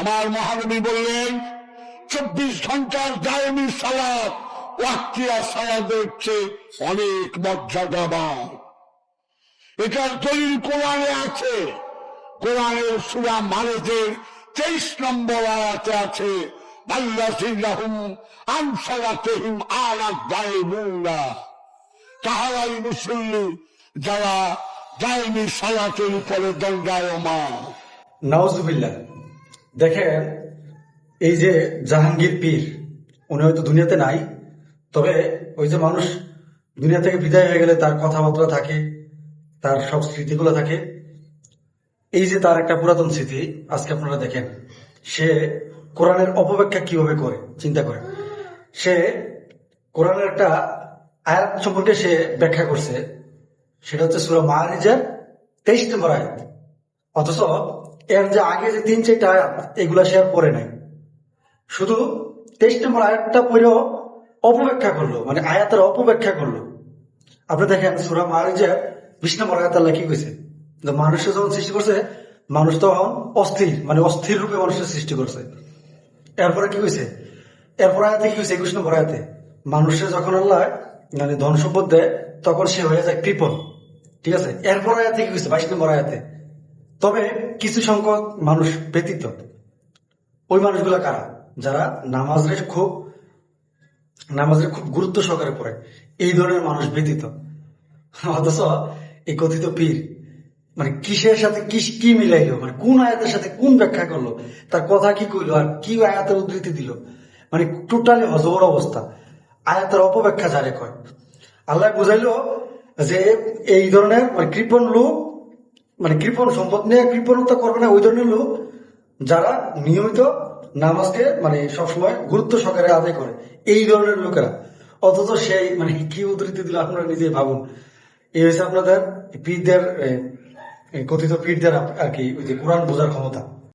আমার মহানবী বললেন, চব্বিশ ঘণ্টার দায়মি সালাদ ওয়াক্তিয়া সালাদের চেয়ে অনেক মর্যাদাবান এটার দলিল কোরআনে আছে। কোরআনের সুরা মারেজের তেইশ নম্বর আয়াতে আছে তাহারাই মুসল্লি যারা দায়নি সালাতের উপরে দণ্ডায়মান। নাওজুবিল্লাহ দেখেন, এই যে জাহাঙ্গীর পীর, উনি হয়তো দুনিয়াতে নাই, তবে ওই যে মানুষ দুনিয়া থেকে বিদায় হয়ে গেলে তার কথাবার্তা থাকে, তার সব স্মৃতিগুলো থাকে। এই যে তার একটা পুরাতন স্মৃতি, আজকে আপনারা দেখেন, সে কোরআনের অপব্যাখ্যা কীভাবে করে, চিন্তা করে সে কোরআনের একটা আয়াত সম্পর্কে সে ব্যাখ্যা করছে, সেটা হচ্ছে সুরা মাহারিজের তেইশ নম্বর আয়াত। অথচ এর যে আগে যে তিন চারটা আয়াত এগুলা সে আর পড়ে নাই। শুধু তেইশ নম্বর আয়াতটা পড়েও অপব্যাখ্যা করল মানে আয়াতের অপব্যাখ্যা করল। আপনি দেখেন সুরা মাহারিজের বিশ নম্বর আয়াত আল্লাহ কি কইছে? যে মানুষের যখন সৃষ্টি করছে, মানুষ তখন অস্থির মানে অস্থির রূপে মানুষের সৃষ্টি করছে। এরপরে কি কইছে? এরপর আয়াতে কি কইছে? একুশ নম্বর আয়াতে মানুষের যখন আল্লাহ মানে ধন সম্পদ দেয়, তখন সে হয়ে যায় কৃপণ। ঠিক আছে? এরপর আয়াতে কি কইছে? বাইশ নম্বর আয়াতে তবে কিছু সংখ্যক মানুষ ব্যতীত ওই মানুষগুলা কারা? যারা নামাজের খুব নামাজের খুব গুরুত্ব সহকারে পড়ে। এই ধরনের মানুষ ব্যতীত। অথচ এই কথিত পীর মানে কিসের সাথে কি কি মিলাইলো? মানে কোন আয়াতের সাথে কোন ব্যাখ্যা করল? তার কথা কি কইলো? আর কি আয়াতের উদ্ধৃতি দিল? মানে টোটালি হজবর অবস্থা। আয়াতের অপব্যাখ্যা যারে কয়। আল্লাহ বুঝাইলো যে এই ধরনের মানে কৃপণ লোক মানে কৃপণ সম্পদ নিয়ে কৃপণতা করবে না, ওই ধরনের লোক যারা নিয়মিত নামাজকে মানে সবসময় গুরুত্ব সহকারে আদায় করে। এই ধরনের লোকেরা। অথচ সেই মানে কি উদ্ধৃতি দিল আপনারা নিজে ভাবুন। এই হয়েছে আপনাদের পীরদের কথিত পীরদের আর কি, ওই যে কোরআন বোঝার ক্ষমতা।